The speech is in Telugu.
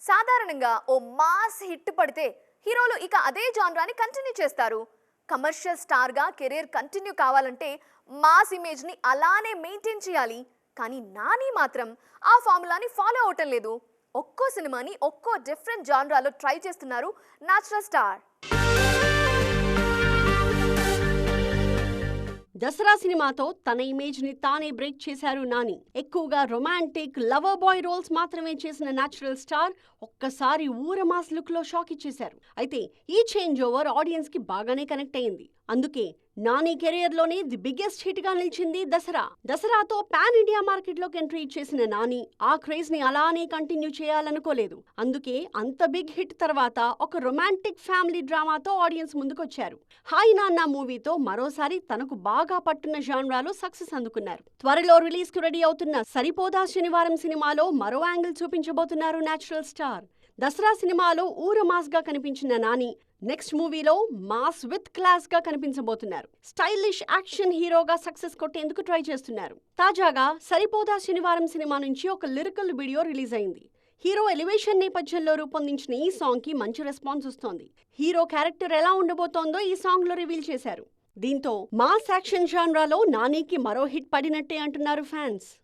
సాధారణంగా ఓ మాస్ హిట్ పడితే హీరోలు ఇక అదే జాన్రాని కంటిన్యూ చేస్తారు. కమర్షియల్ స్టార్గా కెరీర్ కంటిన్యూ కావాలంటే మాస్ ఇమేజ్ని అలానే మెయింటైన్ చేయాలి. కానీ నాని మాత్రం ఆ ఫార్ములాని ఫాలో అవటం లేదు. ఒక్కో సినిమాని ఒక్కో డిఫరెంట్ జాన్రాలో ట్రై చేస్తున్నారు న్యాచురల్ స్టార్. దసరా సినిమాతో తన ఇమేజ్ని తానే బ్రేక్ చేశారు నాని. ఎక్కువగా రొమాంటిక్ లవర్ బాయ్ రోల్స్ మాత్రమే చేసిన న్యాచురల్ స్టార్ ఒక్కసారి ఊరమాస్ లుక్లో షాక్ ఇచ్చేశారు. అయితే ఈ చేంజ్ ఓవర్ ఆడియన్స్కి బాగానే కనెక్ట్ అయింది. అందుకే నాని కెరియర్లోనే ది బిగ్గెస్ట్ హిట్గా నిలిచింది దసరా. దసరాతో పాన్ ఇండియా మార్కెట్లోకి ఎంట్రీ ఇచ్చేసిన నాని ఆ క్రేజ్ని అలానే కంటిన్యూ చేయాలనుకోలేదు. అందుకే అంత బిగ్ హిట్ తర్వాత ఒక రొమాంటిక్ ఫ్యామిలీ డ్రామాతో ఆడియన్స్ ముందుకొచ్చారు. హాయ్ నాన్న మూవీతో మరోసారి తనకు బాగా పట్టున్న జాన్రాలో సక్సెస్ అందుకున్నారు. త్వరలో రిలీజ్కు రెడీ అవుతున్న సరిపోదా శనివారం సినిమాలో మరో యాంగిల్ చూపించబోతున్నారు నేచురల్ స్టార్. దసరా సినిమాలో ఊర మాస్గా కనిపించిన నాని నెక్స్ట్ మూవీలో మాస్ విత్ క్లాస్గా కనిపించబోతున్నారు. స్టైలిష్ యాక్షన్ హీరోగా సక్సెస్ కొట్టేందుకు ట్రై చేస్తున్నారు. తాజాగా సరిపోదా శనివారం సినిమా నుంచి ఒక లిరికల్ వీడియో రిలీజ్ అయింది. హీరో ఎలివేషన్ నేపథ్యంలో రూపొందించిన ఈ సాంగ్కి మంచి రెస్పాన్స్ వస్తోంది. హీరో క్యారెక్టర్ ఎలా ఉండబోతోందో ఈ సాంగ్లో రివీల్ చేశారు. దీంతో మాస్ యాక్షన్ జాన్రాలో నానికి మరో హిట్ పడినట్టే అంటున్నారు ఫ్యాన్స్.